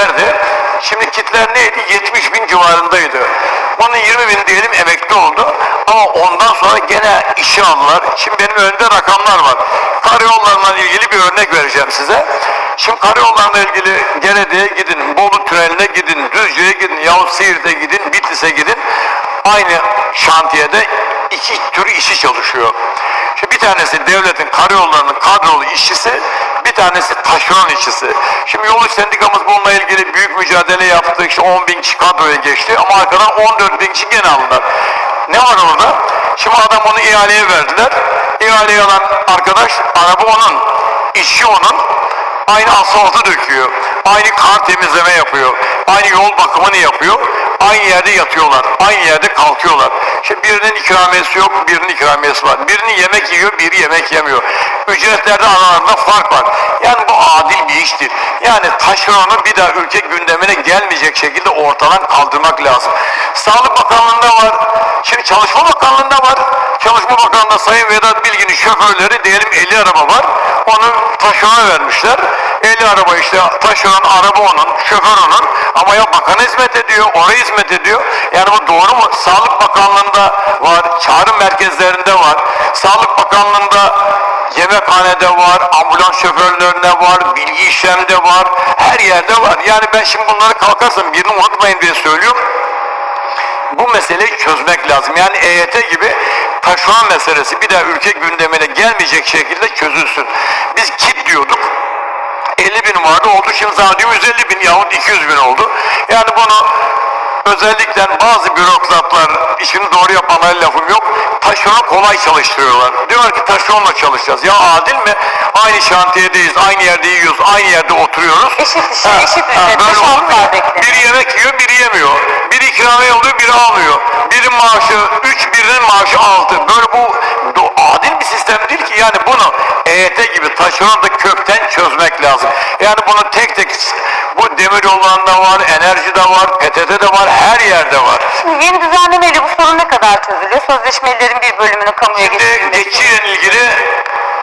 kitlerdi. Şimdi kitler neydi? 70 bin civarındaydı. Onun 20 bin diyelim emekli oldu. Ama ondan sonra gene işe aldılar. Şimdi benim önümde rakamlar var. Karayollarla ilgili bir örnek vereceğim size. Şimdi karayollarla ilgili Gerede'ye gidin, Bolu Tüneli'ne gidin, Düzce'ye gidin, Yavuz Siirt'e gidin, Bitlis'e gidin. Aynı şantiyede iki tür işi çalışıyor. Şimdi bir tanesi devletin karayollarının kadrolu işçisi, bir tanesi taşeron işçisi. Şimdi yol sendikamız bununla mücadele yaptı. İşte 10 bin kişi kadroya geçti ama arkadan 14 bin kişi gene aldılar. Ne var orada? Şimdi adam onu ihaleye verdiler. İhaleye alan arkadaş, araba onun, işçi onun, aynı asfaltı döküyor. Aynı kar temizleme yapıyor. Aynı yol bakımını yapıyor. Aynı yerde yatıyorlar. Aynı yerde kalkıyorlar. Şimdi birinin ikramiyesi yok, birinin ikramiyesi var. Birini yemek yiyor, biri yemek yemiyor. Ücretlerde aralarında fark var. Yani bu adil bir iştir. Yani taşeronu bir daha ülke gündemine gelmeyecek şekilde ortadan kaldırmak lazım. Sağlık Bakanlığı'nda var. Şimdi Çalışma Bakanlığı'nda var. Çalışma Bakanlığı'nda Sayın Vedat Bilgin'in şoförleri diyelim 50 araba var. Onu taşerona vermişler. 50 araba işte taşeron araba onun, şoför onun. Ama ya bakan hizmet ediyor, oraya hizmet ediyor. Yani bu doğru mu? Sağlık Bakanlığı'nda var, çağrı merkezlerinde var. Sağlık Bakanlığı'nda yemekhanede var, ambulans şoförlerinde var, bilgi işlemde var, her yerde var. Yani ben şimdi bunları kalkarsam birini unutmayın diye söylüyorum bu meseleyi çözmek lazım. Yani EYT gibi taşeron meselesi bir daha ülke gündemine gelmeyecek şekilde çözülsün. Biz kit diyorduk. 50 bin vardı oldu şimdi zannediyorum 150 bin yahut 200 bin oldu. Yani bunu özellikle bazı bürokratlar işini doğru yapanlar lafım yok. Taşeronu kolay çalıştırıyorlar. Diyorlar ki taşeronla çalışacağız. Ya adil mi? Aynı şantiyedeyiz, aynı yerde yiyoruz, aynı yerde oturuyoruz. Eşit işe, eşit şartlar olmuyor. Biri yemek yiyor, biri yemiyor. Biri ikramiye alıyor, biri almıyor. Birinin maaşı 3, birinin maaşı 6. Böyle bu adil bir sistem değil ki. Yani bunu EYT gibi taşeron da kökten çözmek lazım. Yani bunu tek tek bu demir yollarında var, enerjide var, PTT'de var, her yerde var. Şimdi yeni düzenlemeyle bu sorun ne kadar çözülüyor? Sözleşmelerin bir bölümünün kamuya Şimdi getirilmesi. geçiyle ilgili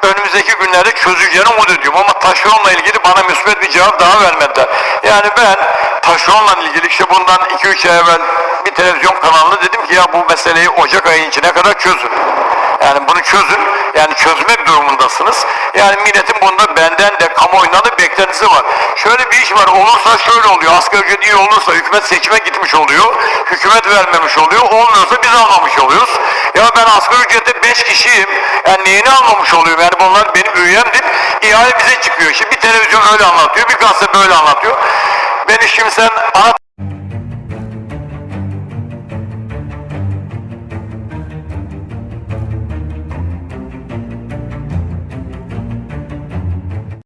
önümüzdeki günlerde çözüleceğini umut ediyorum ama taşeronla ilgili bana müsbet bir cevap daha vermediler. Yani ben taşeronla ilgili işte bundan 2-3 ay evvel bir televizyon kanalında dedim ki ya bu meseleyi Ocak ayı içine kadar çözün. Yani bunu çözün. Yani çözmek durumundasınız. Yani milletin bunda benden de kamuoyundan da beklentisi var. Şöyle bir iş var. Olursa şöyle oluyor. Asgari ücret iyi olursa hükümet seçime gitmiş oluyor. Hükümet vermemiş oluyor. Olmuyorsa biz almamış oluyoruz. Ya ben asgari ücrette 5 kişiyim. Yani neyini almamış oluyorum? Yani bunlar benim üyemdir. İhale bize çıkıyor. Şimdi bir televizyon öyle anlatıyor. Bir gazete böyle anlatıyor. Beni şimdi sen